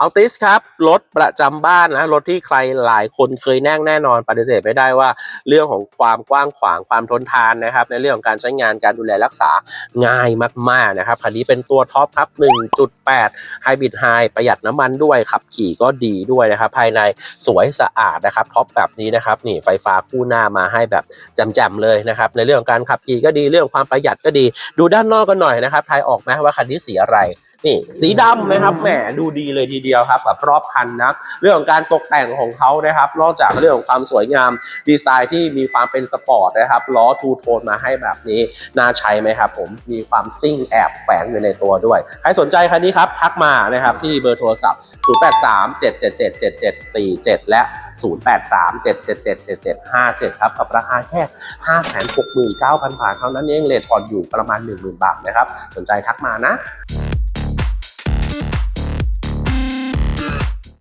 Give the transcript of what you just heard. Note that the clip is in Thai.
อัลติสครับ รถประจำบ้านนะ รถที่ใครหลายคนเคยนั่งแน่นอนปฏิเสธไม่ได้ว่า เรื่องของความกว้างขวางความทนทานนะครับ ในเรื่องของการใช้งานการดูแลรักษาง่ายมาก ๆ นะครับคันนี้เป็นตัวท็อปครับ 1.8ไฮบริดไฮประหยัดน้ำมันด้วยขับขี่ก็ดีด้วยนะครับ ภายในสวยสะอาดนะครับท็อปแบบนี้นะครับนี่ไฟฟ้าคู่หน้ามาให้แบบแจ่มๆเลยนะครับ ในเรื่องของการขับขี่ก็ดีเรื่องความประหยัดก็ดี ดูด้านนอกกันหน่อยนะครับทายออกไหมว่าคันนี้สีอะไร นี่สีดำนะครับแหมดูดีเลยทีเดียวครับแบบรอบคันนะเรื่องของการตกแต่งของเขานะครับ นอกจากเรื่องของความสวยงามดีไซน์ที่มีความเป็นสปอร์ตนะครับล้อทูโทนมาให้แบบนี้น่าใช้ไหมครับผมมีความซิ่งแอบแฝงอยู่ในตัวด้วย ใครสนใจคันนี้ครับทักมานะครับที่เบอร์โทรศัพท์ 0837777747 และ 0837777757 ครับกับราคาแค่ 569,000 บาทเท่านั้นเองเลทผ่อนอยู่ประมาณ 10,000 บาทนะครับ สนใจทักมานะ